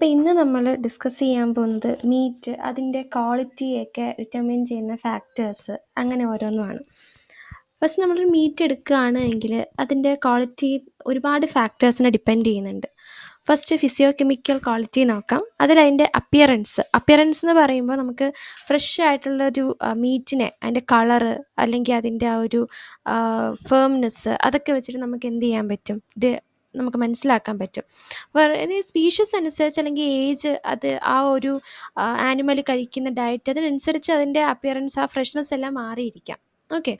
അപ്പോൾ ഇന്ന് നമ്മൾ ഡിസ്കസ് ചെയ്യാൻ പോകുന്നത് മീറ്റ് അതിന്റെ ക്വാളിറ്റിയൊക്കെ ഡിറ്റർമിൻ ചെയ്യുന്ന ഫാക്ടേഴ്സ് അങ്ങനെ ഓരോന്നുമാണ്. ഫസ്റ്റ് നമ്മൾ മീറ്റ് എടുക്കുകയാണ് എങ്കിൽ അതിന്റെ ക്വാളിറ്റി ഒരുപാട് ഫാക്ടേഴ്സിനെ ഡിപ്പെൻഡ് ചെയ്യുന്നുണ്ട്. ഫസ്റ്റ് ഫിസിയോ കെമിക്കൽ ക്വാളിറ്റി നോക്കാം. അതിൽ അതിന്റെ അപ്പിയറൻസ് അപ്പിയറൻസ് എന്ന് പറയുമ്പോൾ നമുക്ക് ഫ്രഷ് ആയിട്ടുള്ള ഒരു മീറ്റിനെ അതിന്റെ കളറ് അല്ലെങ്കിൽ അതിന്റെ ആ ഒരു ഫേംനെസ് അതൊക്കെ വെച്ചിട്ട് നമുക്ക് എന്ത് ചെയ്യാൻ പറ്റും? നമുക്ക് മനസ്സിലാക്കാൻ പറ്റും. വേറെ സ്പീഷ്യസ് അനുസരിച്ച് അല്ലെങ്കിൽ ഏജ് അത് ആ ഒരു ആനിമൽ കഴിക്കുന്ന ഡയറ്റ് അതിനനുസരിച്ച് അതിന്റെ അപ്പിയറൻസ് ആ ഫ്രഷ്നെസ് എല്ലാം മാറിയിരിക്കാം. ഓക്കെ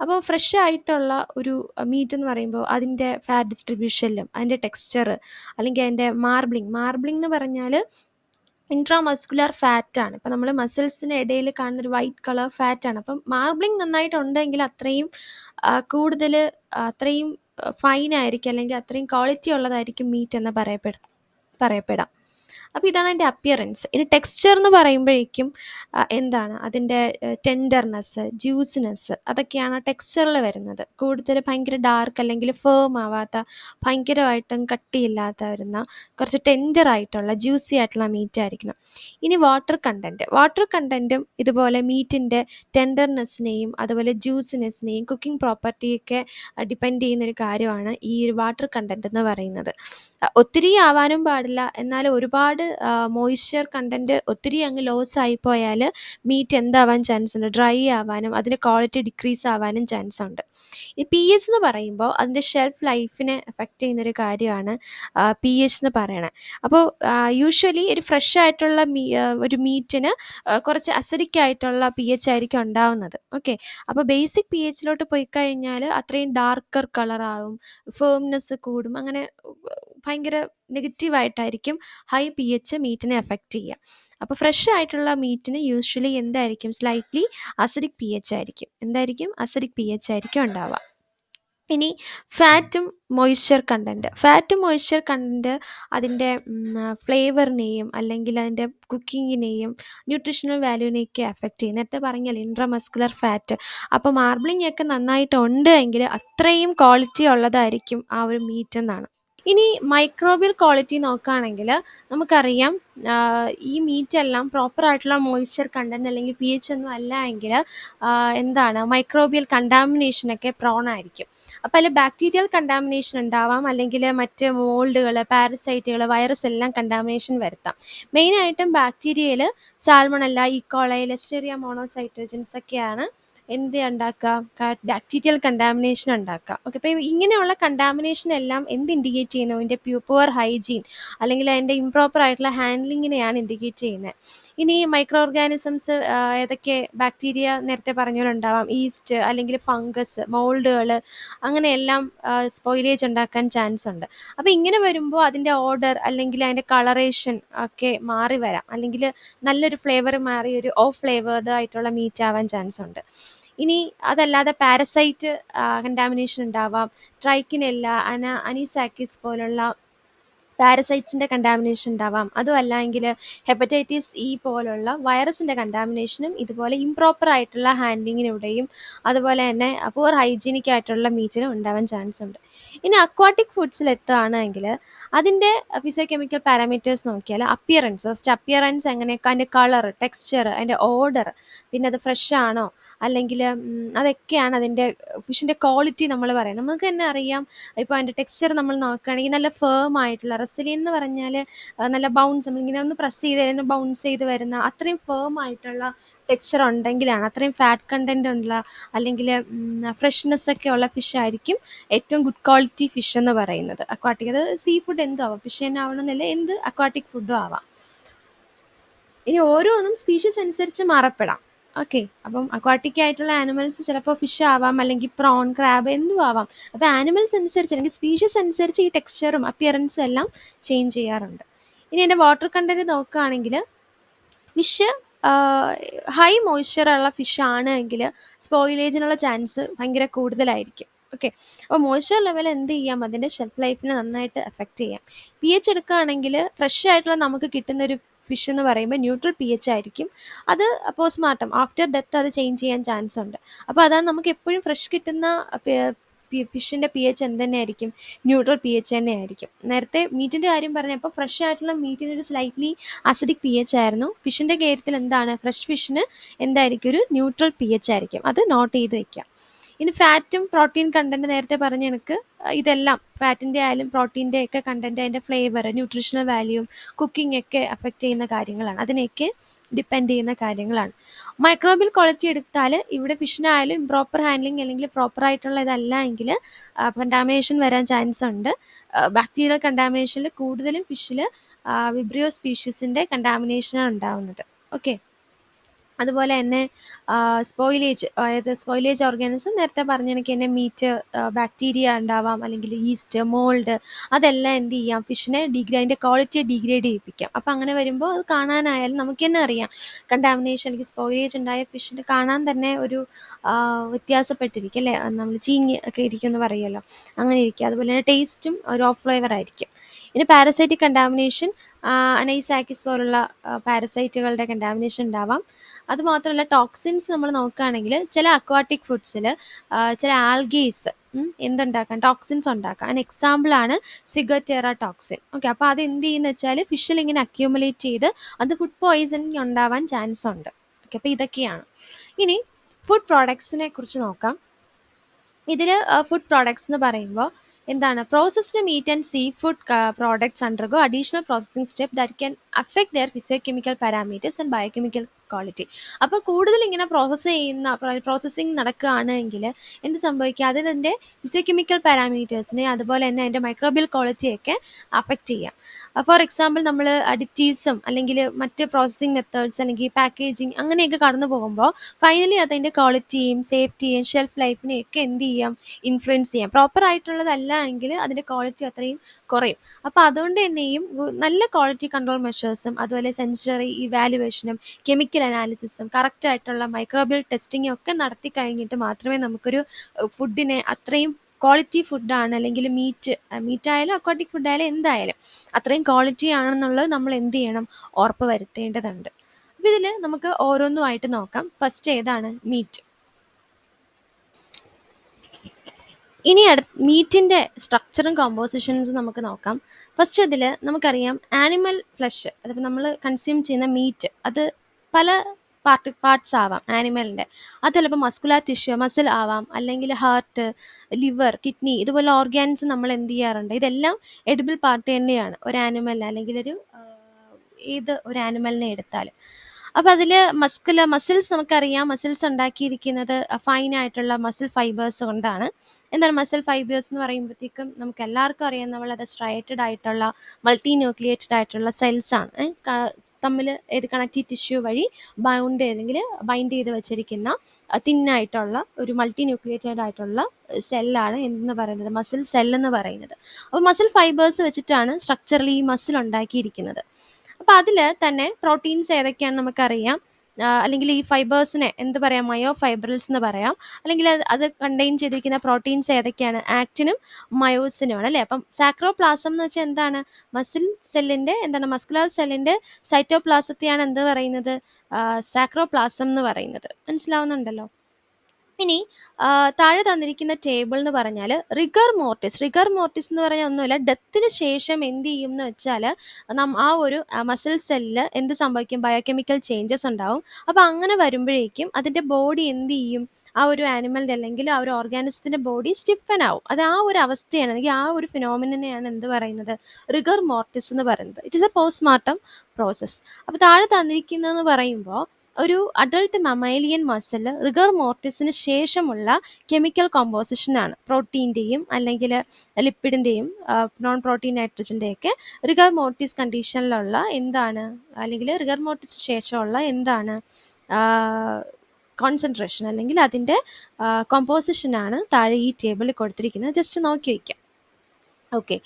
അപ്പോൾ ഫ്രഷ് ആയിട്ടുള്ള ഒരു മീറ്റ് എന്ന് പറയുമ്പോൾ അതിന്റെ ഫാറ്റ് ഡിസ്ട്രിബ്യൂഷനിലും അതിന്റെ ടെക്സ്ചർ അല്ലെങ്കിൽ അതിന്റെ മാർബ്ലിങ് മാർബ്ലിംഗ് എന്ന് പറഞ്ഞാൽ ഇൻട്രാ ഇൻട്രാമസ്കുലർ ഫാറ്റാണ് ഇപ്പം നമ്മൾ മസിൽസിന് ഇടയിൽ കാണുന്ന ഒരു വൈറ്റ് കളർ ഫാറ്റാണ് അപ്പം മാർബ്ലിങ് നന്നായിട്ടുണ്ടെങ്കിൽ അത്രയും കൂടുതൽ അത്രയും ഫൈൻ ആയിരിക്കും അല്ലെങ്കിൽ അത്രയും ക്വാളിറ്റി ഉള്ളതായിരിക്കും മീറ്റ് എന്ന് പറയപ്പെടും പറയപ്പെടാം. അപ്പോൾ ഇതാണ് അതിന്റെ അപ്പിയറൻസ് ഇനി ടെക്സ്ചർ എന്ന് പറയുമ്പോഴേക്കും എന്താണ്? അതിന്റെ ടെൻഡർനെസ് ജ്യൂസിനെസ് അതൊക്കെയാണ് ടെക്സ്ചറിൽ വരുന്നത്. കൂടുതൽ ഭയങ്കര ഡാർക്ക് അല്ലെങ്കിൽ ഫേം ആവാത്ത ഭയങ്കരമായിട്ടും കട്ടിയില്ലാത്ത വരുന്ന കുറച്ച് ടെൻഡർ ആയിട്ടുള്ള ജ്യൂസി ആയിട്ടുള്ള മീറ്റ് ആയിരിക്കണം. ഇനി വാട്ടർ കണ്ടന്റ് വാട്ടർ കണ്ടന്റും ഇതുപോലെ മീറ്റിന്റെ ടെൻഡർനെസ്സിനെയും അതുപോലെ ജ്യൂസിനെസ്സിനെയും കുക്കിംഗ് പ്രോപ്പർട്ടിയൊക്കെ ഡിപ്പെൻഡ് ചെയ്യുന്നൊരു കാര്യമാണ് ഈ ഒരു വാട്ടർ കണ്ടന്റ് എന്ന് പറയുന്നത്. ഒത്തിരി ആവാനും പാടില്ല. എന്നാൽ ഒരുപാട് മോയ്സ്ചർ കണ്ടന്റ് ഒത്തിരി അങ്ങ് ലോസ് ആയിപ്പോയാൽ മീറ്റ് എന്താവാൻ ചാൻസ് ഉണ്ട്? ഡ്രൈ ആവാനും അതിന്റെ ക്വാളിറ്റി ഡിക്രീസ് ആവാനും ചാൻസ് ഉണ്ട്. ഈ പി എച്ച് എന്ന് പറയുമ്പോൾ അതിന്റെ ഷെൽഫ് ലൈഫിനെ എഫക്റ്റ് ചെയ്യുന്നൊരു കാര്യമാണ് പി എച്ച് എന്ന് പറയണത്. അപ്പോൾ യൂഷ്വലി ഒരു ഫ്രഷ് ആയിട്ടുള്ള മീ ഒരു മീറ്റിന് കുറച്ച് അസിഡിക് ആയിട്ടുള്ള പി എച്ച് ആയിരിക്കും ഉണ്ടാവുന്നത്. ഓക്കെ അപ്പോൾ ബേസിക് പി എച്ചിലോട്ട് പോയി കഴിഞ്ഞാൽ അത്രയും ഡാർക്കർ കളറാവും ഫേംനെസ് കൂടും അങ്ങനെ ഭയങ്കര നെഗറ്റീവായിട്ടായിരിക്കും ഹൈ പി എച്ച് മീറ്റിനെ എഫക്റ്റ് ചെയ്യുക. അപ്പോൾ ഫ്രഷ് ആയിട്ടുള്ള മീറ്റിന് യൂഷ്വലി എന്തായിരിക്കും? സ്ലൈറ്റ്ലി അസിഡിക് പി എച്ച് ആയിരിക്കും. എന്തായിരിക്കും? അസിഡിക് പി എച്ച് ആയിരിക്കും ഉണ്ടാവുക. ഇനി ഫാറ്റും മോയ്സ്ചർ കണ്ടന്റ് ഫാറ്റും മോയ്സ്ചർ കണ്ടന്റ് അതിന്റെ ഫ്ലേവറിനെയും അല്ലെങ്കിൽ അതിന്റെ കുക്കിങ്ങിനെയും ന്യൂട്രീഷണൽ വാല്യൂവിനെയൊക്കെ എഫക്റ്റ് ചെയ്യും. നേരത്തെ പറഞ്ഞാൽ ഇൻട്രമസ്കുലർ ഫാറ്റ് അപ്പോൾ മാർബിളിംഗ് ഒക്കെ നന്നായിട്ടുണ്ട് എങ്കിൽ അത്രയും ക്വാളിറ്റി ഉള്ളതായിരിക്കും ആ ഒരു മീറ്റ് എന്നാണ്. ഇനി മൈക്രോബിയൽ ക്വാളിറ്റി നോക്കുകയാണെങ്കിൽ നമുക്കറിയാം ഈ മീറ്റ് എല്ലാം പ്രോപ്പർ ആയിട്ടുള്ള മോയ്സ്ചർ കണ്ടന്റ് അല്ലെങ്കിൽ പി എച്ച് ഒന്നും അല്ല എങ്കിൽ എന്താണ് മൈക്രോബിയൽ കണ്ടാമിനേഷനൊക്കെ പ്രോൺ ആയിരിക്കും. അപ്പോൾ അതിൽ ബാക്ടീരിയൽ കണ്ടാമിനേഷൻ ഉണ്ടാവാം അല്ലെങ്കിൽ മറ്റ് മോൾഡുകൾ പാരസൈറ്റുകൾ വൈറസ് എല്ലാം കണ്ടാമിനേഷൻ വരുത്താം. മെയിനായിട്ടും ബാക്ടീരിയയിൽ സാൽമണല്ല ഈക്കോളൈ എസ്റ്റേറിയ മോണോസൈറ്റോജൻസ് ഒക്കെയാണ് എന്ത് ഉണ്ടാക്കുക ബാക്ടീരിയൽ കണ്ടാമിനേഷൻ ഉണ്ടാക്കുക ഓക്കെ അപ്പോൾ ഇങ്ങനെയുള്ള കണ്ടാമിനേഷൻ എല്ലാം എന്ത് ഇൻഡിക്കേറ്റ് ചെയ്യുന്നു? അതിന്റെ പ്യൂപ്പുവർ ഹൈജീൻ അല്ലെങ്കിൽ അതിന്റെ ഇംപ്രോപ്പർ ആയിട്ടുള്ള ഹാൻഡ്ലിങ്ങിനെയാണ് ഇൻഡിക്കേറ്റ് ചെയ്യുന്നത്. ഇനി മൈക്രോ ഓർഗാനിസംസ് ഏതൊക്കെ ബാക്ടീരിയ നേരത്തെ പറഞ്ഞ പോലെ ഉണ്ടാവാം ഈസ്റ്റ് അല്ലെങ്കിൽ ഫംഗസ് മോൾഡുകൾ അങ്ങനെയെല്ലാം സ്പോയിലേജ് ഉണ്ടാക്കാൻ ചാൻസ് ഉണ്ട്. അപ്പോൾ ഇങ്ങനെ വരുമ്പോൾ അതിന്റെ ഓർഡർ അല്ലെങ്കിൽ അതിന്റെ കളറേഷൻ ഒക്കെ മാറി വരാം. അല്ലെങ്കിൽ നല്ലൊരു ഫ്ലേവർ മാറി ഒരു ഓഫ് ഫ്ലേവേർഡ് ആയിട്ടുള്ള മീറ്റ് ആവാൻ ചാൻസ് ഉണ്ട്. ഇനി അതല്ലാതെ പാരസൈറ്റ് കണ്ടാമിനേഷൻ ഉണ്ടാവാം. ട്രൈക്കിനെല്ല അന അനീസാക്കിസ് പോലുള്ള പാരസൈറ്റ്സിന്റെ കണ്ടാമിനേഷൻ ഉണ്ടാവാം. അതും അല്ലെങ്കിൽ ഹെപ്പറ്റൈറ്റിസ് ഇ പോലുള്ള വൈറസിന്റെ കണ്ടാമിനേഷനും ഇതുപോലെ ഇംപ്രോപ്പർ ആയിട്ടുള്ള ഹാൻഡ്ലിങ്ങിലൂടെയും അതുപോലെ തന്നെ പൂർ ഹൈജീനിക് ആയിട്ടുള്ള മീറ്റിനും ഉണ്ടാവാൻ ചാൻസ് ഉണ്ട്. ഇനി അക്വാട്ടിക് ഫുഡ്സിൽ എത്തുകയാണെങ്കിൽ അതിന്റെ ഫിസോ കെമിക്കൽ പാരാമീറ്റേഴ്സ് നോക്കിയാൽ അപ്പിയറൻസ് ഫസ്റ്റ് അപ്പിയറൻസ് എങ്ങനെയൊക്കെ അതിന്റെ കളർ ടെക്സ്ചർ അതിന്റെ ഓർഡർ പിന്നെ അത് ഫ്രഷ് ആണോ അല്ലെങ്കിൽ അതൊക്കെയാണ് അതിന്റെ ഫിഷിന്റെ ക്വാളിറ്റി നമ്മൾ പറയാം നമുക്ക് തന്നെ അറിയാം ഇപ്പോൾ അതിന്റെ ടെക്സ്ചർ നമ്മൾ നോക്കുകയാണെങ്കിൽ നല്ല ഫേം ആയിട്ടുള്ള റെസിലി എന്ന് പറഞ്ഞാൽ നല്ല ബൗൺസ് നമ്മളിങ്ങനെ ഒന്ന് പ്രസ് ചെയ്ത് ബൗൺസ് ചെയ്ത് വരുന്ന അത്രയും ഫേം ആയിട്ടുള്ള ടെക്സ്ചർ ഉണ്ടെങ്കിലാണ് അത്രയും ഫാറ്റ് കണ്ടന്റ് ഉള്ള അല്ലെങ്കിൽ ഫ്രഷ്നെസ് ഒക്കെ ഉള്ള ഫിഷ് ആയിരിക്കും ഏറ്റവും ഗുഡ് ക്വാളിറ്റി ഫിഷ് എന്ന് പറയുന്നത്. അക്വാട്ടിക് അത് സീ ഫുഡ് എന്തും ആവാം. ഫിഷ് തന്നെ ആവണമെന്നില്ല എന്ത് അക്വാട്ടിക് ഫുഡും ആവാം. ഇനി ഓരോന്നും സ്പീഷീസ് അനുസരിച്ച് മാറപ്പെടാം. ഓക്കെ അപ്പം അക്വാട്ടിക് ആയിട്ടുള്ള ആനിമൽസ് ചിലപ്പോൾ ഫിഷ് ആവാം അല്ലെങ്കിൽ പ്രോൺ ക്രാബ് എന്തും ആവാം. അപ്പോൾ ആനിമൽസ് അനുസരിച്ച് അല്ലെങ്കിൽ സ്പീഷീസ് അനുസരിച്ച് ഈ ടെക്സ്ചറും അപ്പിയറൻസും എല്ലാം ചേഞ്ച് ചെയ്യാറുണ്ട്. ഇനി എന്റെ വാട്ടർ കണ്ടന്റ് നോക്കുകയാണെങ്കിൽ ഫിഷ് ഹൈ മോയ്സ്ചർ ഉള്ള ഫിഷ് ആണ് എങ്കിൽ സ്പോയിലേജിനുള്ള ചാൻസ് ഭയങ്കര കൂടുതലായിരിക്കും. ഓക്കെ അപ്പോൾ മോയ്സ്ചർ ലെവൽ എന്ത് ചെയ്യാം? അതിന്റെ ഷെൽഫ് ലൈഫിനെ നന്നായിട്ട് എഫക്റ്റ് ചെയ്യാം. പി എച്ച് എടുക്കുകയാണെങ്കിൽ ഫ്രഷ് ആയിട്ടുള്ള നമുക്ക് കിട്ടുന്നൊരു ഫിഷ് എന്ന് പറയുമ്പോൾ ന്യൂട്രൽ പി എച്ച് ആയിരിക്കും. അത് പോസ്റ്റ്മോർട്ടം ആഫ്റ്റർ ഡെത്ത് അത് ചേഞ്ച് ചെയ്യാൻ ചാൻസ് ഉണ്ട്. അപ്പോൾ അതാണ് നമുക്ക് എപ്പോഴും ഫ്രഷ് കിട്ടുന്ന ഫിഷിന്റെ പി എച്ച് എന്ത് തന്നെയായിരിക്കും ന്യൂട്രൽ പി എച്ച് തന്നെ ആയിരിക്കും നേരത്തെ മീറ്റിന്റെ കാര്യം പറഞ്ഞപ്പോൾ ഫ്രഷ് ആയിട്ടുള്ള മീറ്റിന് ഒരു സ്ലൈറ്റ്ലി അസിഡിക് പി എച്ച് ആയിരുന്നു ഫിഷിന്റെ കാര്യത്തിൽ എന്താണ്? ഫ്രഷ് ഫിഷിന് എന്തായിരിക്കും? ഒരു ന്യൂട്രൽ പി എച്ച് ആയിരിക്കും. അത് നോട്ട് ചെയ്ത് വെക്കുക ഇനി ഫാറ്റും പ്രോട്ടീൻ കണ്ടന്റ് നേരത്തെ പറഞ്ഞ എനിക്ക് ഇതെല്ലാം ഫാറ്റിന്റെ ആയാലും പ്രോട്ടീന്റെ ഒക്കെ കണ്ടന്റ് അതിന്റെ ഫ്ലേവർ ന്യൂട്രീഷണൽ വാല്യൂ കുക്കിംഗ് ഒക്കെ അഫക്റ്റ് ചെയ്യുന്ന കാര്യങ്ങളാണ്. അതിനെയൊക്കെ ഡിപ്പെൻഡ് ചെയ്യുന്ന കാര്യങ്ങളാണ്. മൈക്രോബിയൽ ക്വാളിറ്റി എടുത്താൽ ഇവിടെ ഫിഷിനായാലും ഇംപ്രോപ്പർ ഹാൻഡ്ലിംഗ് അല്ലെങ്കിൽ പ്രോപ്പർ ആയിട്ടുള്ള ഇതല്ല എങ്കിൽ കണ്ടാമിനേഷൻ വരാൻ ചാൻസ് ഉണ്ട്. ബാക്ടീരിയൽ കണ്ടാമിനേഷനിൽ കൂടുതലും ഫിഷിൽ വിബ്രിയോ സ്പീഷീസിന്റെ കണ്ടാമിനേഷനാണ് ഉണ്ടാവുന്നത്. ഓക്കെ അതുപോലെ തന്നെ സ്പോയിലേജ് അതായത് സ്പോയിലേജ് ഓർഗാനിസം നേരത്തെ പറഞ്ഞ എന്നെ തന്നെ മീറ്റ് ബാക്ടീരിയ ഉണ്ടാവാം അല്ലെങ്കിൽ ഈസ്റ്റ് മോൾഡ് അതെല്ലാം എന്ത് ചെയ്യാം ഫിഷിനെ ഡിഗ്രേഡ് അതിന്റെ ക്വാളിറ്റി ഡിഗ്രേഡ് ചെയ്യിപ്പിക്കാം. അപ്പം അങ്ങനെ വരുമ്പോൾ അത് കാണാനായാലും നമുക്ക് തന്നെ അറിയാം. കണ്ടാമിനേഷൻ അല്ലെങ്കിൽ സ്പോയിലേജ് ഉണ്ടായ ഫിഷിന് കാണാൻ തന്നെ ഒരു വ്യത്യാസപ്പെട്ടിരിക്കും അല്ലേ? നമ്മൾ ചീങ്ങി ഒക്കെ ഇരിക്കും എന്ന് പറയുമല്ലോ അങ്ങനെ ഇരിക്കുക അതുപോലെ തന്നെ ടേസ്റ്റും ഒരു ഓഫ് ഫ്ലേവർ ആയിരിക്കും. ഇനി പാരസൈറ്റിക് കണ്ടാമിനേഷൻ അനൈസാക്കിസ് പോലുള്ള പാരസൈറ്റുകളുടെ കണ്ടാമിനേഷൻ ഉണ്ടാവാം. അതുമാത്രമല്ല ടോക്സിൻസ് നമ്മൾ നോക്കുകയാണെങ്കിൽ ചില അക്വാട്ടിക് ഫുഡ്സിൽ ചില ആൽഗേസ് എന്തുണ്ടാക്കാം? ടോക്സിൻസ് ഉണ്ടാക്കാം. അതിന് എക്സാമ്പിളാണ് സിഗറ്റേറ ടോക്സിൻ ഓക്കെ അപ്പോൾ അത് എന്ത് ചെയ്യുന്ന വെച്ചാൽ ഫിഷിൽ ഇങ്ങനെ അക്യൂമുലേറ്റ് ചെയ്ത് അത് ഫുഡ് പോയിസണിങ് ഉണ്ടാവാൻ ചാൻസ് ഉണ്ട്. ഓക്കെ അപ്പോൾ ഇതൊക്കെയാണ്. ഇനി ഫുഡ് പ്രോഡക്ട്സിനെ കുറിച്ച് നോക്കാം. ഇതിൽ ഫുഡ് പ്രോഡക്ട്സ് എന്ന് പറയുമ്പോൾ എന്താണ്? Processed meat and sea food products undergo additional processing step that can affect their physiochemical parameters and biochemical quality അപ്പോൾ കൂടുതൽ ഇങ്ങനെ പ്രോസസ്സ് ചെയ്യുന്ന പ്രോസസ്സിങ് നടക്കുകയാണ് എങ്കിൽ എന്ത് സംഭവിക്കുക അതിന്റെ ഫിസിയോകെമിക്കൽ പാരാമീറ്റേഴ്സിനെ അതുപോലെ തന്നെ അതിന്റെ മൈക്രോബിയൽ ക്വാളിറ്റിയൊക്കെ അഫക്റ്റ് ചെയ്യാം. ഫോർ എക്സാമ്പിൾ നമ്മൾ അഡിറ്റീവ്സും അല്ലെങ്കിൽ മറ്റ് പ്രോസസ്സിങ് മെത്തേഡ്സ് അല്ലെങ്കിൽ പാക്കേജിങ് അങ്ങനെയൊക്കെ കടന്നു പോകുമ്പോൾ ഫൈനലി അതിന്റെ ക്വാളിറ്റിയും സേഫ്റ്റിയും ഷെൽഫ് ലൈഫിനെയും ഒക്കെ എന്ത് ചെയ്യാം? ഇൻഫ്ലുവൻസ് ചെയ്യാം. പ്രോപ്പർ ആയിട്ടുള്ളതല്ല എങ്കിൽ അതിന്റെ ക്വാളിറ്റി അത്രയും കുറയും. അപ്പോൾ അതുകൊണ്ട് തന്നെയും നല്ല ക്വാളിറ്റി കൺട്രോൾ മെഷേഴ്സും അതുപോലെ സെൻസറി ഇവാലുവേഷനും കെമിക്കൽ അനാലിസിസും കറക്റ്റ് ആയിട്ടുള്ള മൈക്രോബിയൽ ടെസ്റ്റിങ്ങും ഒക്കെ നടത്തി കഴിഞ്ഞിട്ട് മാത്രമേ നമുക്കൊരു ഫുഡിനെ അത്രയും ക്വാളിറ്റി ഫുഡാണ് അല്ലെങ്കിൽ മീറ്റ് മീറ്റ് ആയാലും അക്വാട്ടിക് ഫുഡായാലും എന്തായാലും അത്രയും ക്വാളിറ്റി ആണെന്നുള്ളത് നമ്മൾ എന്ത് ചെയ്യണം? ഉറപ്പ് വരുത്തേണ്ടതുണ്ട്. അപ്പം ഇതിൽ നമുക്ക് ഓരോന്നുമായിട്ട് നോക്കാം. ഫസ്റ്റ് ഏതാണ് മീറ്റ് ഇനി അടു മീറ്റിന്റെ സ്ട്രക്ചറും കോമ്പോസിഷൻസും നമുക്ക് നോക്കാം. ഫസ്റ്റ് അതിൽ നമുക്കറിയാം ആനിമൽ ഫ്ലഷ് അതിപ്പോൾ നമ്മൾ കൺസ്യൂം ചെയ്യുന്ന മീറ്റ് അത് പല പാർട്ട് പാർട്സ് ആവാം. ആനിമലിന്റെ അത് ചിലപ്പോൾ മസ്കുലാർ ടിഷ്യൂ മസിൽ ആവാം. അല്ലെങ്കിൽ ഹാർട്ട് ലിവർ കിഡ്നി ഇതുപോലെ ഓർഗാൻസ് നമ്മൾ എന്ത് ചെയ്യാറുണ്ട്? ഇതെല്ലാം എഡിബിൾ പാർട്ട് തന്നെയാണ്. ഒരു ആനിമൽ അല്ലെങ്കിൽ ഒരു ഏത് ഒരു ആനിമലിനെ എടുത്താൽ അപ്പോൾ അതിൽ മസ്കുല മസിൽസ് നമുക്കറിയാം. മസിൽസ് ഉണ്ടാക്കിയിരിക്കുന്നത് ഫൈൻ ആയിട്ടുള്ള മസിൽ ഫൈബേഴ്സ് കൊണ്ടാണ്. എന്താണ് മസിൽ ഫൈബേഴ്സ് എന്ന് പറയുമ്പോഴത്തേക്കും നമുക്ക് എല്ലാവർക്കും അറിയാം നമ്മളത് സ്ട്രൈറ്റഡ് ആയിട്ടുള്ള മൾട്ടി ന്യൂക്ലിയേറ്റഡ് ആയിട്ടുള്ള സെൽസ് ആണ്. തമ്മിൽ ഏത് കണക്റ്റീവ് ടിഷ്യൂ വഴി ബൗണ്ട് അല്ലെങ്കിൽ ബൈൻഡ് ചെയ്ത് വെച്ചിരിക്കുന്ന തിന്നായിട്ടുള്ള ഒരു മൾട്ടി ന്യൂക്ലിയേറ്റഡ് ആയിട്ടുള്ള സെല്ലാണ് എന്ന് പറയുന്നത്? മസിൽ സെല്ലെന്ന് പറയുന്നത്. അപ്പോൾ മസിൽ ഫൈബേഴ്സ് വെച്ചിട്ടാണ് സ്ട്രക്ചറലി ഈ മസിൽ ഉണ്ടാക്കിയിരിക്കുന്നത്. അപ്പോൾ അതിൽ തന്നെ പ്രോട്ടീൻസ് ഏതൊക്കെയാണെന്ന് നമുക്കറിയാം. അല്ലെങ്കിൽ ഈ ഫൈബേഴ്സിനെ എന്ത് പറയാം? മയോ ഫൈബ്രൽസ് എന്ന് പറയാം. അല്ലെങ്കിൽ അത് കണ്ടെയ്ൻ ചെയ്തിരിക്കുന്ന പ്രോട്ടീൻസ് ഏതൊക്കെയാണ്? ആക്റ്റിനും മയോസിനുമാണ് അല്ലേ? അപ്പം സാക്രോപ്ലാസം എന്ന് വെച്ചാൽ എന്താണ്? മസിൽ സെല്ലിന്റെ എന്താണ്? മസ്കുലർ സെല്ലിന്റെ സൈറ്റോപ്ലാസത്തെയാണ് എന്ത് പറയുന്നത്? സാക്രോപ്ലാസം എന്ന് പറയുന്നത്. മനസ്സിലാവുന്നുണ്ടല്ലോ? ഇനി താഴെ തന്നിരിക്കുന്ന ടേബിൾ എന്ന് പറഞ്ഞാൽ റിഗർ മോർട്ടിസ് റിഗർ മോർട്ടിസ് എന്ന് പറഞ്ഞാൽ ഒന്നുമില്ല ഡെത്തിന് ശേഷം എന്ത് ചെയ്യും എന്ന് വെച്ചാൽ നം ആ ഒരു മസിൽ സെല്ലിൽ എന്ത് സംഭവിക്കും? ബയോകെമിക്കൽ ചേഞ്ചസ് ഉണ്ടാവും. അപ്പോൾ അങ്ങനെ വരുമ്പോഴേക്കും അതിന്റെ ബോഡി എന്ത് ചെയ്യും? ആ ഒരു ആനിമലിന്റെ അല്ലെങ്കിൽ ആ ഒരു ഓർഗാനിസത്തിന്റെ ബോഡി സ്റ്റിഫൻ ആവും. അത് ആ ഒരു അവസ്ഥയാണ് അല്ലെങ്കിൽ ആ ഒരു ഫിനോമിനെയാണ് എന്ത് പറയുന്നത്? റിഗർ മോർട്ടിസ് എന്ന് പറയുന്നത്. It is a postmortem process അപ്പോൾ താഴെ തന്നിരിക്കുന്നതെന്ന് പറയുമ്പോൾ ഒരു അഡൾട്ട് മമൈലിയൻ മസിൽ റിഗർ മോർട്ടിസിന് ശേഷമുള്ള കെമിക്കൽ കോമ്പോസിഷനാണ് പ്രോട്ടീന്റെയും അല്ലെങ്കിൽ ലിപ്പിഡിന്റെയും നോൺ പ്രോട്ടീൻ നൈട്രജന്റെയൊക്കെ റിഗർ മോർട്ടിസ് കണ്ടീഷനിലുള്ള എന്താണ്? അല്ലെങ്കിൽ റിഗർ മോർട്ടിസിന് ശേഷമുള്ള എന്താണ്? കോൺസെൻട്രേഷൻ അല്ലെങ്കിൽ അതിന്റെ കോമ്പോസിഷനാണ് താഴെ ഈ ടേബിളിൽ കൊടുത്തിരിക്കുന്നത്. ജസ്റ്റ് നോക്കി വയ്ക്കാം ഓക്കെ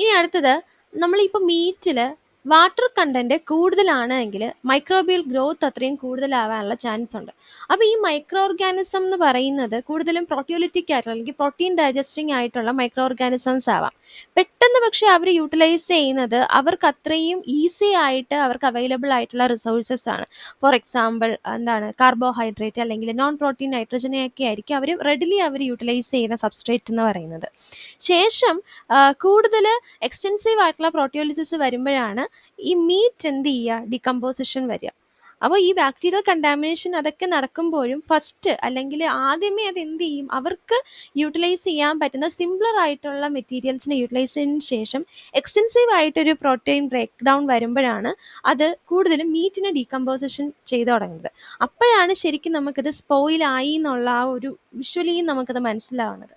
ഇനി അടുത്തത് നമ്മളിപ്പോൾ മീറ്റിൽ വാട്ടർ കണ്ടന്റ് കൂടുതലാണ് എങ്കിൽ മൈക്രോബിയൽ ഗ്രോത്ത് അത്രയും കൂടുതലാവാനുള്ള ചാൻസ് ഉണ്ട്. അപ്പോൾ ഈ മൈക്രോ ഓർഗാനിസം എന്ന് പറയുന്നത് കൂടുതലും പ്രോട്ടിയോലിറ്റിക് ആയിട്ടുള്ള അല്ലെങ്കിൽ പ്രോട്ടീൻ ഡൈജസ്റ്റിംഗ് ആയിട്ടുള്ള മൈക്രോ ഓർഗാനിസംസ് ആവാം. പെട്ടെന്ന് പക്ഷേ അവർ യൂട്ടിലൈസ് ചെയ്യുന്നത് അവർക്ക് അത്രയും ഈസി ആയിട്ട് അവർക്ക് അവൈലബിൾ ആയിട്ടുള്ള റിസോഴ്സസ് ആണ്. ഫോർ എക്സാമ്പിൾ എന്താണ് കാർബോഹൈഡ്രേറ്റ് അല്ലെങ്കിൽ നോൺ പ്രോട്ടീൻ നൈട്രജനെയൊക്കെ ആയിരിക്കും അവർ റെഡിലി അവർ യൂട്ടിലൈസ് ചെയ്യുന്ന സബ്സ്ട്രേറ്റ് എന്ന് പറയുന്നത്. ശേഷം കൂടുതൽ എക്സ്റ്റെൻസീവ് ആയിട്ടുള്ള പ്രോട്ടിയോലിസിസ് വരുമ്പോഴാണ് ഈ മീറ്റ് എന്ത് ചെയ്യുക? ഡികമ്പോസിഷൻ വരിക. അപ്പോൾ ഈ ബാക്ടീരിയൽ കണ്ടാമിനേഷൻ അതൊക്കെ നടക്കുമ്പോഴും ഫസ്റ്റ് അല്ലെങ്കിൽ ആദ്യമേ അത് എന്ത് ചെയ്യും? അവർക്ക് യൂട്ടിലൈസ് ചെയ്യാൻ പറ്റുന്ന സിംപ്ലർ ആയിട്ടുള്ള മെറ്റീരിയൽസിനെ യൂട്ടിലൈസ് ചെയ്തതിന് ശേഷം എക്സ്റ്റെൻസീവ് ആയിട്ടൊരു പ്രോട്ടീൻ ബ്രേക്ക് ഡൗൺ വരുമ്പോഴാണ് അത് കൂടുതലും മീറ്റിനെ ഡീകമ്പോസിഷൻ ചെയ്തു തുടങ്ങുന്നത്. അപ്പോഴാണ് ശരിക്കും നമുക്കിത് സ്പോയിലായി എന്നുള്ള ആ ഒരു വിഷ്വലിയും നമുക്കത് മനസ്സിലാവുന്നത്.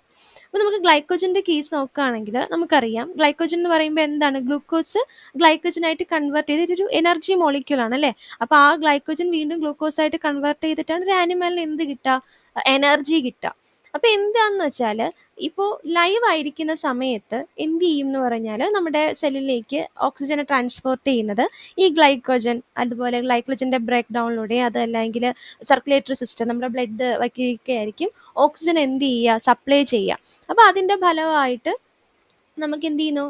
അപ്പോൾ നമുക്ക് ഗ്ലൈക്കോജന്റെ കേസ് നോക്കുകയാണെങ്കിൽ നമുക്കറിയാം. ഗ്ലൈക്കോജൻ എന്ന് പറയുമ്പോൾ എന്താണ്? ഗ്ലൂക്കോസ് ഗ്ലൈക്കോജനായിട്ട് കൺവേർട്ട് ചെയ്ത് ഒരു എനർജി മോളിക്യൂളാണ് അല്ലേ? അപ്പോൾ ആ ഗ്ലൈക്കോജൻ വീണ്ടും ഗ്ലൂക്കോസ് ആയിട്ട് കൺവേർട്ട് ചെയ്തിട്ടാണ് ഒരു ആനിമലിന് എന്ത് കിട്ടുക? എനർജി കിട്ടുക. അപ്പോൾ എന്താണെന്ന് വെച്ചാൽ ഇപ്പോൾ ലൈവ് ആയിരിക്കുന്ന സമയത്ത് എന്ത് ചെയ്യും എന്ന് പറഞ്ഞാൽ നമ്മുടെ സെല്ലിലേക്ക് ഓക്സിജനെ ട്രാൻസ്പോർട്ട് ചെയ്യുന്നത് ഈ ഗ്ലൈക്കോജൻ അതുപോലെ ഗ്ലൈക്കോജന്റെ ബ്രേക്ക് ഡൗണിലൂടെ അതല്ലെങ്കിൽ സർക്കുലേറ്ററി സിസ്റ്റം നമ്മുടെ ബ്ലഡ് വയ്ക്കുകയൊക്കെ ആയിരിക്കും ഓക്സിജൻ എന്ത് ചെയ്യുക? സപ്ലൈ ചെയ്യുക. അപ്പോൾ അതിന്റെ ഫലമായിട്ട് നമുക്ക് എന്ത് ചെയ്യുന്നു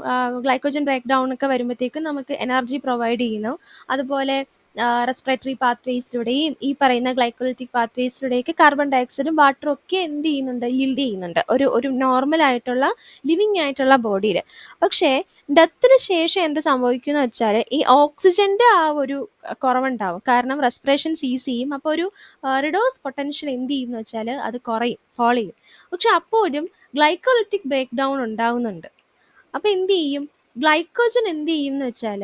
ഗ്ലൈക്കോജൻ ബ്രേക്ക് ഡൗൺ ഒക്കെ വരുമ്പോഴത്തേക്കും നമുക്ക് എനർജി പ്രൊവൈഡ് ചെയ്യുന്നു. അതുപോലെ റെസ്പിറേറ്ററി പാത്വേസിലൂടെയും ഈ പറയുന്ന ഗ്ലൈക്കോലിറ്റിക് പാത്വേസിലൂടെയൊക്കെ കാർബൺ ഡയോക്സൈഡും വാട്ടറും ഒക്കെ എന്ത് ചെയ്യുന്നുണ്ട് ഹീൽഡ് ചെയ്യുന്നുണ്ട്. ഒരു ഒരു നോർമൽ ആയിട്ടുള്ള ലിവിങ് ആയിട്ടുള്ള ബോഡിയിൽ പക്ഷേ ഡെത്തിന് ശേഷം എന്ത് സംഭവിക്കുന്ന വെച്ചാൽ ഈ ഓക്സിജന്റെ ആ ഒരു കുറവുണ്ടാവും. കാരണം റെസ്പിറേഷൻ സീസ് ചെയ്യും. അപ്പോൾ ഒരു റിഡോസ് പൊട്ടൻഷ്യൽ എന്ത് ചെയ്യുന്നു വെച്ചാൽ അത് കുറയും ഫോളോ ചെയ്യും. പക്ഷെ അപ്പോഴും ഗ്ലൈക്കോലിറ്റിക് ബ്രേക്ക് ഡൗൺ ഉണ്ടാവുന്നുണ്ട്. അപ്പോൾ എന്ത് ചെയ്യും? ഗ്ലൈക്കോജൻ എന്ത് ചെയ്യും എന്ന് വെച്ചാൽ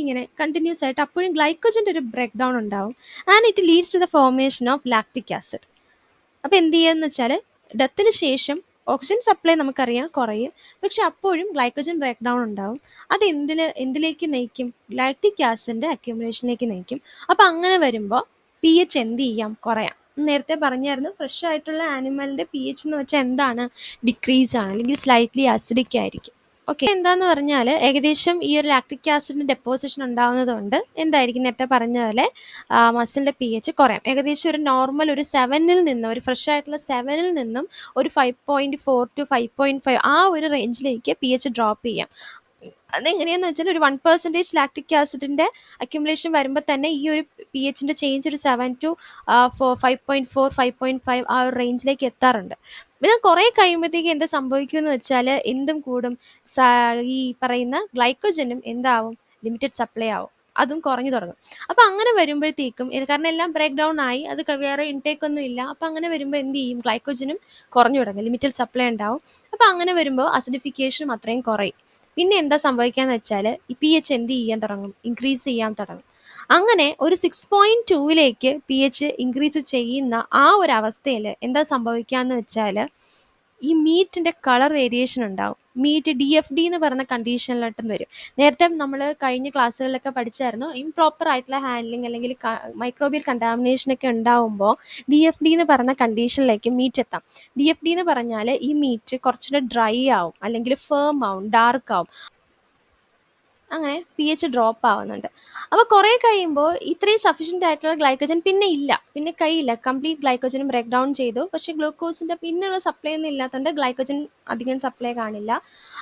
ഇങ്ങനെ കണ്ടിന്യൂസ് ആയിട്ട് അപ്പോഴും ഗ്ലൈക്കോജന്റെ ഒരു ബ്രേക്ക് ഡൗൺ ഉണ്ടാവും. And it leads to the formation of lactic acid അപ്പോൾ എന്ത് ചെയ്യുകയെന്ന് വെച്ചാൽ ഡെത്തിന് ശേഷം ഓക്സിജൻ സപ്ലൈ നമുക്കറിയാം കുറയും. പക്ഷെ അപ്പോഴും ഗ്ലൈക്കോജൻ ബ്രേക്ക് ഡൗൺ ഉണ്ടാവും. അത് എന്തിന് എന്തിലേക്ക് നയിക്കും? ലാക്റ്റിക് ആസിഡിന്റെ അക്യുമുലേഷനിലേക്ക് നയിക്കും. അപ്പോൾ അങ്ങനെ വരുമ്പോൾ പി എച്ച് എന്ത് ചെയ്യാം? കുറയാം. നേരത്തെ പറഞ്ഞായിരുന്നു ഫ്രഷ് ആയിട്ടുള്ള ആനിമലിന്റെ പി എച്ച് എന്ന് വെച്ചാൽ എന്താണ്? ഡിക്രീസ് ആണ് അല്ലെങ്കിൽ സ്ലൈറ്റ്ലി ആസിഡിക് ആയിരിക്കും. ഓക്കെ എന്താന്ന് പറഞ്ഞാൽ ഏകദേശം ഈ ഒരു ലാക്റ്റിക് ആസിഡിന്റെ ഡെപ്പോസിഷൻ ഉണ്ടാകുന്നത് കൊണ്ട് എന്തായിരിക്കും നേരത്തെ പറഞ്ഞ പോലെ മസിലിന്റെ പി എച്ച് കുറയാം. ഏകദേശം ഒരു നോർമൽ ഒരു സെവനിൽ നിന്നും ഒരു ഫ്രഷ് ആയിട്ടുള്ള സെവനിൽ നിന്നും ഒരു five point four two five point five ആ ഒരു റേഞ്ചിലേക്ക് പി എച്ച് ഡ്രോപ്പ് ചെയ്യാം. അതെങ്ങനെയാന്ന് വെച്ചാൽ ഒരു വൺ പെർസെന്റേജ് ലാക്ടിക് ആസിഡിന്റെ അക്യുമുലേഷൻ വരുമ്പോൾ തന്നെ ഈ ഒരു പി എച്ചിന്റെ ചേഞ്ച് ഒരു seven two four five point four five point five ആ ഒരു റേഞ്ചിലേക്ക് എത്താറുണ്ട്. പിന്നെ കുറേ കഴിയുമ്പോഴത്തേക്ക് എന്താ സംഭവിക്കുമെന്ന് വെച്ചാൽ എന്തും കൂടും. ഈ പറയുന്ന ഗ്ലൈക്കോജനും എന്താവും? ലിമിറ്റഡ് സപ്ലൈ ആവും. അതും കുറഞ്ഞു തുടങ്ങും. അപ്പം അങ്ങനെ വരുമ്പോഴത്തേക്കും കാരണം എല്ലാം ബ്രേക്ക് ഡൗൺ ആയി അത് വേറെ ഇൻടേക്ക് ഒന്നും ഇല്ല. അപ്പം അങ്ങനെ വരുമ്പോൾ എന്ത് ചെയ്യും? ഗ്ലൈക്കോജനും കുറഞ്ഞു തുടങ്ങും. ലിമിറ്റഡ് സപ്ലൈ ഉണ്ടാവും. അപ്പം അങ്ങനെ വരുമ്പോൾ അസിഡിഫിക്കേഷനും അത്രയും കുറയും. പിന്നെ എന്താ സംഭവിക്കാന്ന് വെച്ചാൽ പി എച്ച് എന്ത് ചെയ്യാൻ തുടങ്ങും? ഇൻക്രീസ് ചെയ്യാൻ തുടങ്ങും. അങ്ങനെ ഒരു സിക്സ് പോയിന്റ് ടൂവിലേക്ക് പി എച്ച് ഇൻക്രീസ് ചെയ്യുന്ന ആ ഒരു അവസ്ഥയിൽ എന്താ സംഭവിക്കാന്ന് വെച്ചാൽ ഈ മീറ്റിന്റെ കളർ വേരിയേഷൻ ഉണ്ടാവും. മീറ്റ് ഡി എഫ് ഡി എന്ന് പറയുന്ന കണ്ടീഷനിലോട്ടും വരും. നേരത്തെ നമ്മൾ കഴിഞ്ഞ ക്ലാസ്സുകളിലൊക്കെ പഠിച്ചായിരുന്നു ഇംപ്രോപ്പർ ആയിട്ടുള്ള ഹാൻഡ്ലിങ് അല്ലെങ്കിൽ മൈക്രോബിയൽ കണ്ടാമിനേഷൻ ഒക്കെ ഉണ്ടാവുമ്പോൾ ഡി എഫ് ഡി എന്ന് പറയുന്ന കണ്ടീഷനിലേക്ക് മീറ്റ് എത്താം. ഡി എഫ് ഡി എന്ന് പറഞ്ഞാൽ ഈ മീറ്റ് കുറച്ചുകൂടെ ഡ്രൈ ആവും അല്ലെങ്കിൽ ഫേം ആവും ഡാർക്ക് ആവും. അങ്ങനെ പി എച്ച് ഡ്രോപ്പ് ആവുന്നുണ്ട്. അപ്പോൾ കുറേ കഴിയുമ്പോൾ ഇത്രയും സഫീഷ്യന്റ് ആയിട്ടുള്ള ഗ്ലൈക്കോജൻ പിന്നെ ഇല്ല. പിന്നെ കഴിയില്ല. കംപ്ലീറ്റ് ഗ്ലൈക്കോജനും ബ്രേക്ക് ഡൗൺ ചെയ്തു. പക്ഷേ ഗ്ലൂക്കോസിന്റെ പിന്നെയുള്ള സപ്ലൈ ഒന്നും ഇല്ലാത്തതുകൊണ്ട് ഗ്ലൈക്കോജൻ അധികം സപ്ലൈ കാണില്ല.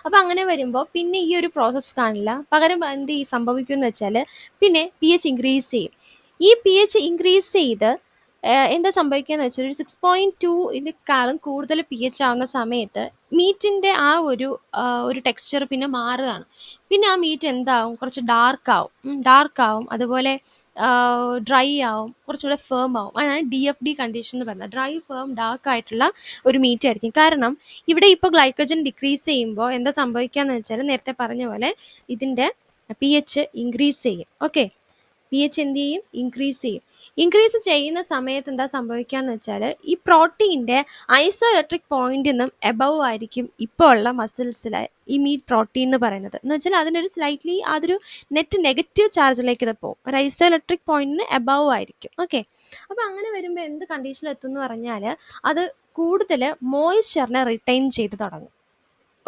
അപ്പോൾ അങ്ങനെ വരുമ്പോൾ പിന്നെ ഈ ഒരു പ്രോസസ്സ് കാണില്ല. പകരം എന്ത് സംഭവിക്കുമെന്ന് വെച്ചാൽ പിന്നെ പി എച്ച് ഇൻക്രീസ് ചെയ്യും. ഈ പി എച്ച് ഇൻക്രീസ് ചെയ്ത് എന്താ സംഭവിക്കുക എന്ന് വെച്ചാൽ ഒരു സിക്സ് പോയിന്റ് ടു ഇതിനേക്കാളും കൂടുതൽ പി എച്ച് ആവുന്ന സമയത്ത് മീറ്റിന്റെ ആ ഒരു ഒരു ടെക്സ്ചർ പിന്നെ മാറുകയാണ്. പിന്നെ ആ മീറ്റ് എന്താവും? കുറച്ച് ഡാർക്ക് ആവും. ഡാർക്ക് ആവും. അതുപോലെ ഡ്രൈ ആവും. കുറച്ചുകൂടെ ഫേം ആവും. അതാണ് ഡി എഫ് ഡി കണ്ടീഷൻ എന്ന് പറയുന്നത്. ഡ്രൈ ഫേം ഡാർക്ക് ആയിട്ടുള്ള ഒരു മീറ്റ് ആയിരിക്കും. കാരണം ഇവിടെ ഇപ്പോൾ ഗ്ലൈക്കോജൻ ഡിക്രീസ് ചെയ്യുമ്പോൾ എന്താ സംഭവിക്കുക എന്ന് വെച്ചാൽ നേരത്തെ പറഞ്ഞ പോലെ ഇതിന്റെ പി എച്ച് ഇൻക്രീസ് ചെയ്യും. ഓക്കെ പി എച്ച് എന്ത് ചെയ്യും? ഇൻക്രീസ് ചെയ്യും. ഇൻക്രീസ് ചെയ്യുന്ന സമയത്ത് എന്താ സംഭവിക്കുകയെന്ന് വെച്ചാൽ ഈ പ്രോട്ടീന്റെ ഐസോ ഇലക്ട്രിക് പോയിന്റിൽ നിന്നും എബവ് ആയിരിക്കും ഇപ്പോൾ ഉള്ള മസിൽസിലെ ഈ മീറ്റ് പ്രോട്ടീൻ എന്ന് പറയുന്നത്. എന്ന് വെച്ചാൽ അതിനൊരു സ്ലൈറ്റ്ലി അതൊരു നെറ്റ് നെഗറ്റീവ് ചാർജിലേക്ക് ഇത് പോകും. ഒരു ഐസോ ഇലക്ട്രിക് പോയിന്റിന് എബവ് ആയിരിക്കും. ഓക്കെ അപ്പോൾ അങ്ങനെ വരുമ്പോൾ എന്ത് കണ്ടീഷനിൽ എത്തും എന്ന് പറഞ്ഞാൽ അത് കൂടുതൽ മോയ്സ്ചറിനെ റിട്ടൈൻ ചെയ്ത് തുടങ്ങും.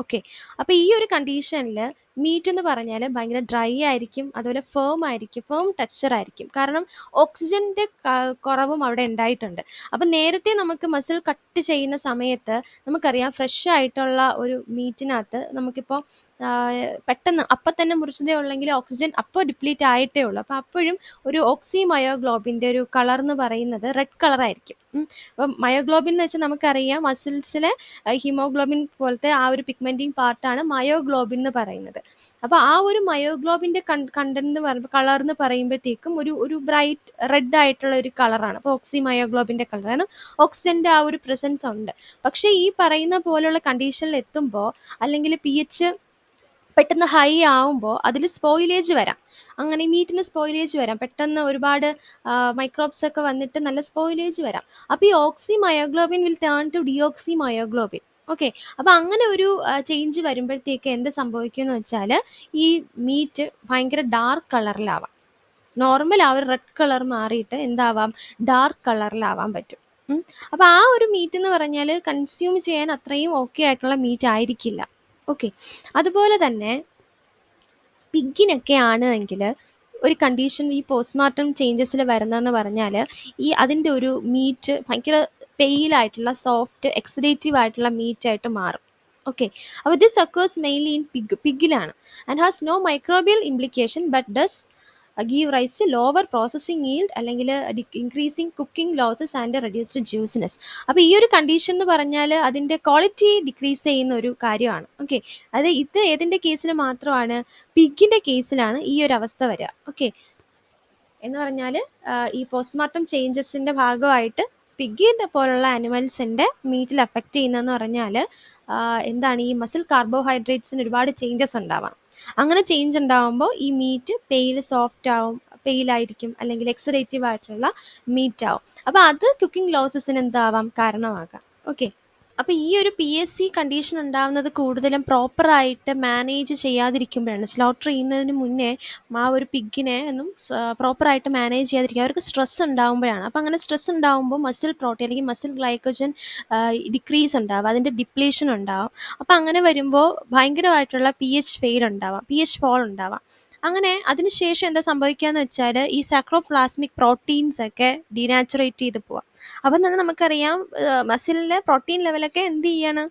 ഓക്കെ അപ്പോൾ ഈ ഒരു കണ്ടീഷനിൽ മീറ്റ് എന്ന് പറഞ്ഞാൽ ഭയങ്കര ഡ്രൈ ആയിരിക്കും അതുപോലെ ഫേം ആയിരിക്കും ഫേം ടെക്സ്ചർ ആയിരിക്കും. കാരണം ഓക്സിജന്റെ കുറവും അവിടെ ഉണ്ടായിട്ടുണ്ട്. അപ്പം നേരത്തെ നമുക്ക് മസിൽ കട്ട് ചെയ്യുന്ന സമയത്ത് നമുക്കറിയാം ഫ്രഷ് ആയിട്ടുള്ള ഒരു മീറ്റിനകത്ത് നമുക്കിപ്പോൾ പെട്ടെന്ന് അപ്പം തന്നെ മുറിച്ചതേ ഉള്ളെങ്കിൽ ഓക്സിജൻ അപ്പോൾ ഡിപ്ലീറ്റ് ആയിട്ടേ ഉള്ളൂ. അപ്പോൾ അപ്പോഴും ഒരു ഓക്സി മയോഗ്ലോബിന്റെ ഒരു കളർ എന്ന് പറയുന്നത് റെഡ് കളറായിരിക്കും അപ്പം മയോഗ്ലോബിൻ എന്ന് വെച്ചാൽ നമുക്കറിയാം മസിൽസിലെ ഹിമോഗ്ലോബിൻ പോലത്തെ ആ ഒരു പിഗ്മെന്റിങ് പാർട്ടാണ് മയോഗ്ലോബിൻ എന്ന് പറയുന്നത്. അപ്പോൾ ആ ഒരു മയോഗ്ലോബിന്റെ കൺ കണ്ടന്റ് എന്ന് പറയുമ്പോൾ കളർ എന്ന് പറയുമ്പോഴത്തേക്കും ഒരു ഒരു ബ്രൈറ്റ് റെഡ് ആയിട്ടുള്ള ഒരു കളറാണ്. അപ്പോൾ ഓക്സി മയോഗ്ലോബിന്റെ കളറാണ്. ഓക്സിജന്റെ ആ ഒരു പ്രസൻസ് ഉണ്ട്. പക്ഷേ ഈ പറയുന്ന പോലുള്ള കണ്ടീഷനിൽ എത്തുമ്പോൾ അല്ലെങ്കിൽ പി എച്ച് പെട്ടെന്ന് ഹൈ ആവുമ്പോൾ അതിൽ സ്പോയിലേജ് വരാം. അങ്ങനെ മീറ്റിന് സ്പോയിലേജ് വരാം. പെട്ടെന്ന് ഒരുപാട് മൈക്രോബ്സ് ഒക്കെ വന്നിട്ട് നല്ല സ്പോയിലേജ് വരാം. അപ്പോൾ ഈ oxy myoglobin will turn to deoxy myoglobin okay. അപ്പൊ അങ്ങനെ ഒരു ചേഞ്ച് വരുമ്പോഴത്തേക്ക് എന്ത് സംഭവിക്കുമെന്ന് വെച്ചാൽ ഈ മീറ്റ് ഭയങ്കര ഡാർക്ക് കളറിലാവാം നോർമൽ ആ ഒരു റെഡ് കളർ മാറിയിട്ട് എന്താവാം? ഡാർക്ക് കളറിലാവാൻ പറ്റും. അപ്പൊ ആ ഒരു മീറ്റ് എന്ന് പറഞ്ഞാൽ കൺസ്യൂം ചെയ്യാൻ അത്രയും ഓക്കെ ആയിട്ടുള്ള മീറ്റ് ആയിരിക്കില്ല. ഓക്കെ. അതുപോലെ തന്നെ പിഗിനൊക്കെ ആണെങ്കിൽ ഒരു കണ്ടീഷൻ ഈ പോസ്റ്റ്മോർട്ടം ചേഞ്ചസിൽ വരുന്നതെന്ന് പറഞ്ഞാൽ ഈ അതിന്റെ ഒരു മീറ്റ് ഭയങ്കര പെയിലായിട്ടുള്ള സോഫ്റ്റ് എക്സഡേറ്റീവ് ആയിട്ടുള്ള മീറ്റായിട്ട് മാറും. ഓക്കെ അപ്പോൾ this occurs mainly in pig പിഗിലാണ് and has no microbial implication but does give rise to lower processing yield അല്ലെങ്കിൽ increasing cooking losses and reduced juiciness അപ്പോൾ ഈ ഒരു കണ്ടീഷൻ എന്ന് പറഞ്ഞാൽ അതിന്റെ ക്വാളിറ്റി ഡിക്രീസ് ചെയ്യുന്ന ഒരു കാര്യമാണ്. ഓക്കെ അത് ഇത് ഏതിന്റെ കേസിൽ മാത്രമാണ്? പിഗിന്റെ കേസിലാണ് ഈ ഒരു അവസ്ഥ വരിക. ഓക്കെ എന്ന് പറഞ്ഞാൽ ഈ പോസ്റ്റ്മോർട്ടം ചേഞ്ചസിന്റെ ഭാഗമായിട്ട് പിഗിന്റെ പോലുള്ള ആനിമൽസിന്റെ മീറ്റിൽ അഫക്റ്റ് ചെയ്യുന്നതെന്ന് പറഞ്ഞാൽ എന്താണ് ഈ മസിൽ കാർബോഹൈഡ്രേറ്റ്സിന് ഒരുപാട് ചേഞ്ചസ് ഉണ്ടാവാം. അങ്ങനെ ചേഞ്ച് ഉണ്ടാകുമ്പോൾ ഈ മീറ്റ് പെയിൽ സോഫ്റ്റ് ആവും പെയിലായിരിക്കും അല്ലെങ്കിൽ എക്സറേറ്റീവ് ആയിട്ടുള്ള മീറ്റ് ആവും. അപ്പോൾ അത് കുക്കിംഗ് ലോസസിന് എന്താവാം? കാരണമാകാം. ഓക്കെ അപ്പോൾ ഈ ഒരു പി എസ് സി കണ്ടീഷൻ ഉണ്ടാവുന്നത് കൂടുതലും പ്രോപ്പറായിട്ട് മാനേജ് ചെയ്യാതിരിക്കുമ്പോഴാണ്. സ്ലോട്ടർ ചെയ്യുന്നതിന് മുന്നേ ആ ഒരു പിഗിനെ ഒന്നും പ്രോപ്പറായിട്ട് മാനേജ് ചെയ്യാതിരിക്കുക. അവർക്ക് സ്ട്രെസ് ഉണ്ടാകുമ്പോഴാണ് അപ്പോൾ അങ്ങനെ സ്ട്രെസ് ഉണ്ടാകുമ്പോൾ മസിൽ പ്രോട്ടീൻ അല്ലെങ്കിൽ മസിൽ ഗ്ലൈക്കോജൻ ഡിക്രീസ് ഉണ്ടാവും. അതിന്റെ ഡിപ്ലീഷൻ ഉണ്ടാവും. അപ്പോൾ അങ്ങനെ വരുമ്പോൾ ഭയങ്കരമായിട്ടുള്ള പി എച്ച് ഫെയിൽ ഉണ്ടാവാം. പി എച്ച് ഫോൾ ഉണ്ടാവാം. അങ്ങനെ അതിനുശേഷം എന്താ സംഭവിക്കുകയെന്ന് വെച്ചാൽ ഈ സാക്രോപ്ലാസ്മിക് പ്രോട്ടീൻസ് ഒക്കെ ഡീനാച്ചുറേറ്റ് ചെയ്ത് പോവാം. അപ്പം തന്നെ നമുക്കറിയാം മസിലിലെ പ്രോട്ടീൻ ലെവലൊക്കെ എന്ത് ചെയ്യാണ്?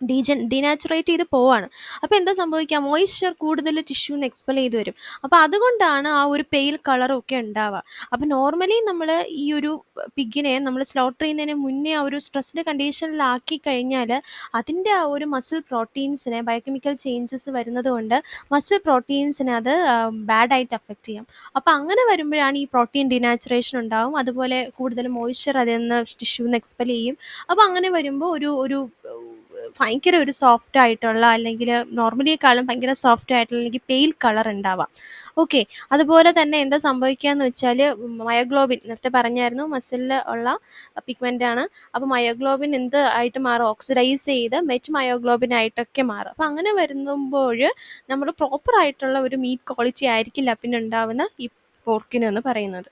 ഡീജൻ ഡീനാച്ചുറേറ്റ് ചെയ്ത് പോവാണ്. അപ്പോൾ എന്താ സംഭവിക്കുക? മോയ്സ്ചർ കൂടുതൽ ടിഷ്യൂന്ന് എക്സ്പെൽ ചെയ്ത് വരും. അപ്പോൾ അതുകൊണ്ടാണ് ആ ഒരു പെയിൽ കളറൊക്കെ ഉണ്ടാവുക. അപ്പോൾ നോർമലി നമ്മൾ ഈ ഒരു പിഗിനെ നമ്മൾ സ്ലോട്ടർ ചെയ്യുന്നതിന് മുന്നേ ആ ഒരു സ്ട്രെസ്ഡ് കണ്ടീഷനിലാക്കി കഴിഞ്ഞാൽ അതിന്റെ ആ ഒരു മസിൽ പ്രോട്ടീൻസിനെ ബയോകെമിക്കൽ ചേഞ്ചസ് വരുന്നത് കൊണ്ട് മസിൽ പ്രോട്ടീൻസിനെ അത് ബാഡായിട്ട് അഫക്റ്റ് ചെയ്യാം. അപ്പോൾ അങ്ങനെ വരുമ്പോഴാണ് ഈ പ്രോട്ടീൻ ഡിനാച്ചുറേഷൻ ഉണ്ടാവും. അതുപോലെ കൂടുതൽ മോയ്സ്ചർ അതിൽ നിന്ന് ടിഷ്യൂന്ന് എക്സ്പെൽ ചെയ്യും. അപ്പോൾ അങ്ങനെ വരുമ്പോൾ ഒരു ഒരു ഭയങ്കര ഒരു സോഫ്റ്റ് ആയിട്ടുള്ള അല്ലെങ്കിൽ നോർമലിയേക്കാളും ഭയങ്കര സോഫ്റ്റ് ആയിട്ടുള്ള അല്ലെങ്കിൽ പെയിൽ കളർ ഉണ്ടാവാം. ഓക്കെ അതുപോലെ തന്നെ എന്താ സംഭവിക്കുക എന്ന് വെച്ചാൽ മയോഗ്ലോബിൻ നേരത്തെ പറഞ്ഞായിരുന്നു മസിലിൽ ഉള്ള പിഗ്മെന്റ് ആണ്. അപ്പോൾ മയോഗ്ലോബിൻ എന്ത് ആയിട്ട് മാറും? ഓക്സിഡൈസ് ചെയ്ത് മെറ്റ് മയോഗ്ലോബിൻ ആയിട്ടൊക്കെ മാറും. അപ്പോൾ അങ്ങനെ വരുമ്പോൾ നമ്മൾ പ്രോപ്പർ ആയിട്ടുള്ള ഒരു മീറ്റ് ക്വാളിറ്റി ആയിരിക്കില്ല പിന്നെ ഉണ്ടാവുന്ന ഈ പോർക്കിനെന്ന് പറയുന്നത്.